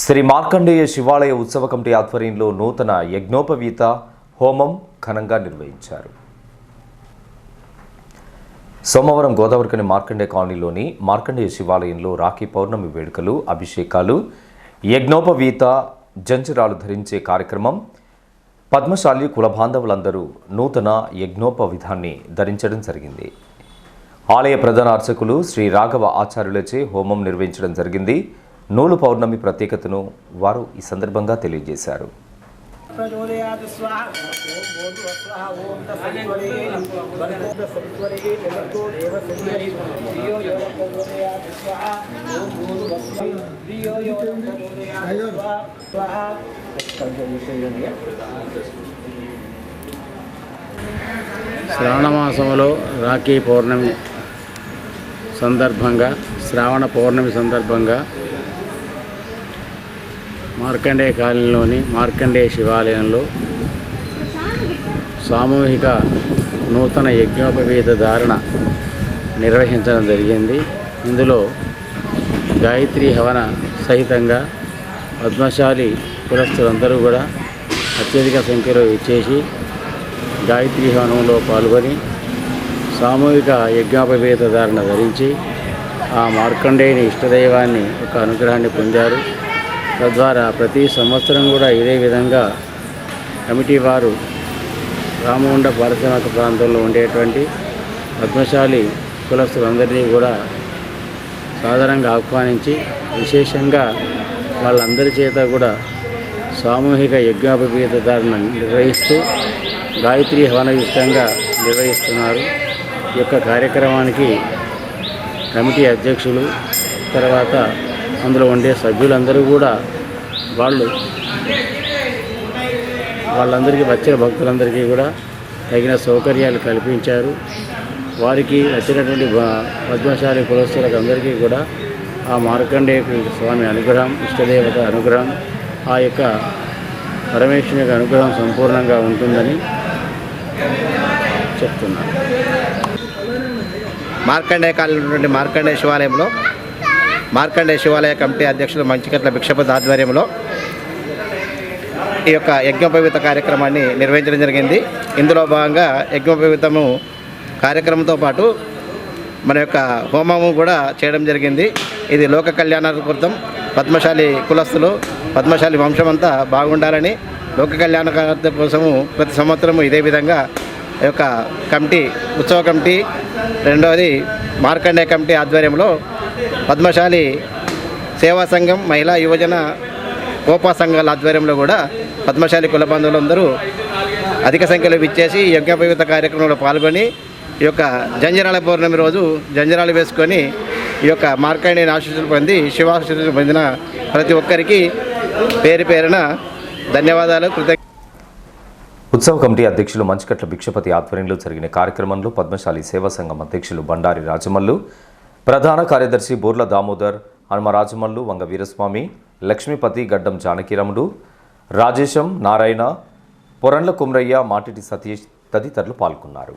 శ్రీ మార్కండేయ శివాలయ ఉత్సవ కమిటీ ఆధ్వర్యంలో నూతన యజ్ఞోపవీత హోమం ఘనంగా నిర్వహించారు. సోమవారం గోదావరికని మార్కండే కాలనీలోని మార్కండేయ శివాలయంలో రాఖీ పౌర్ణమి వేడుకలు అభిషేకాలు యజ్ఞోపవీత జంజరాలు ధరించే కార్యక్రమం పద్మశాలి కుల బాంధవులందరూ నూతన యజ్ఞోపవిధాన్ని ధరించడం జరిగింది. ఆలయ ప్రధాన అర్చకులు శ్రీ రాఘవ ఆచార్యులచే హోమం నిర్వహించడం జరిగింది. నూలు పౌర్ణమి ప్రత్యేకతను వారు ఈ సందర్భంగా తెలియజేశారు. శ్రావణమాసంలో రాఖీ పౌర్ణమి సందర్భంగా శ్రావణ పౌర్ణమి సందర్భంగా మార్కండేయ కాలనీలోని మార్కండేయ శివాలయంలో సామూహిక నూతన యజ్ఞోపవీత ధారణ నిర్వహించడం జరిగింది. ఇందులో గాయత్రి హవన సహితంగా పద్మశాలి కులస్తులందరూ కూడా అత్యధిక సంఖ్యలో ఇచ్చేసి గాయత్రి హవనంలో పాల్గొని సామూహిక యజ్ఞోపవేత ధారణ ధరించి ఆ మార్కండేయుని ఇష్టదైవాన్ని ఒక అనుగ్రహాన్ని పొందారు. తద్వారా ప్రతి సంవత్సరం కూడా ఇదే విధంగా కమిటీ వారు రామగుండ పారిశ్రామిక ప్రాంతంలో ఉండేటువంటి పద్మశాలి కులస్తులందరినీ కూడా సాధారణంగా ఆహ్వానించి విశేషంగా వాళ్ళందరి చేత కూడా సామూహిక యజ్ఞోపవీత ధారణ నిర్వహిస్తూ గాయత్రి హవనయుక్తంగా నిర్వహిస్తున్నారు. ఈ యొక్క కార్యక్రమానికి కమిటీ అధ్యక్షులు తర్వాత అందులో ఉండే సభ్యులందరూ కూడా వాళ్ళు వాళ్ళందరికీ వచ్చిన భక్తులందరికీ కూడా తగిన సౌకర్యాలు కల్పించారు. వారికి వచ్చినటువంటి పద్మశాలి కులస్తులకు అందరికీ కూడా ఆ మార్కండేయ స్వామి అనుగ్రహం ఇష్టదేవత అనుగ్రహం ఆ యొక్క పరమేశ్వరుని యొక్క అనుగ్రహం సంపూర్ణంగా ఉంటుందని చెప్తున్నాను మార్కండేయ కాలంలో ఉన్నటువంటి మార్కండేయ శివాలయంలో మార్కండే శివాలయ కమిటీ అధ్యక్షులు మంచికట్ల భిక్షపతి ఆధ్వర్యంలో ఈ యొక్క యజ్ఞోపవీత కార్యక్రమాన్ని నిర్వహించడం జరిగింది. ఇందులో భాగంగా యజ్ఞోపవీతము కార్యక్రమంతో పాటు మన యొక్క హోమము కూడా చేయడం జరిగింది. ఇది లోక కళ్యాణార్థం పద్మశాలి కులస్తులు పద్మశాలి వంశమంతా బాగుండాలని లోక కళ్యాణ కోసము ప్రతి సంవత్సరము ఇదే విధంగా యొక్క కమిటీ ఉత్సవ కమిటీ రెండవది మార్కండే కమిటీ ఆధ్వర్యంలో పద్మశాలి సేవా సంఘం మహిళా యువజన కోపా సంఘాల ఆధ్వర్యంలో కూడా పద్మశాలి కుల బంధువులందరూ అధిక సంఖ్యలో విచ్చేసి ఈ కార్యక్రమంలో పాల్గొని ఈ యొక్క జంజరాల పౌర్ణమి రోజు జంజరాలు వేసుకొని ఈ యొక్క మార్కండేయ ఆశీస్సులు పొంది శివాశీస్సులు పొందిన ప్రతి ఒక్కరికి పేరు పేరున ధన్యవాదాలు కృతజ్ఞ ఉత్సవ కమిటీ అధ్యక్షులు మంచికట్ల భిక్షపతి ఆధ్వర్యంలో జరిగిన కార్యక్రమంలో పద్మశాలి సేవా సంఘం అధ్యక్షులు బండారి రాజమల్లు ప్రధాన కార్యదర్శి బోర్ల దామోదర్ హనుమరాజమల్లు వంగ వీరస్వామి లక్ష్మీపతి గడ్డం జానకిరముడు రాజేశం నారాయణ పొరండ్ల కుమ్రయ్య మాటిటి సతీష్ తదితరులు పాల్గొన్నారు.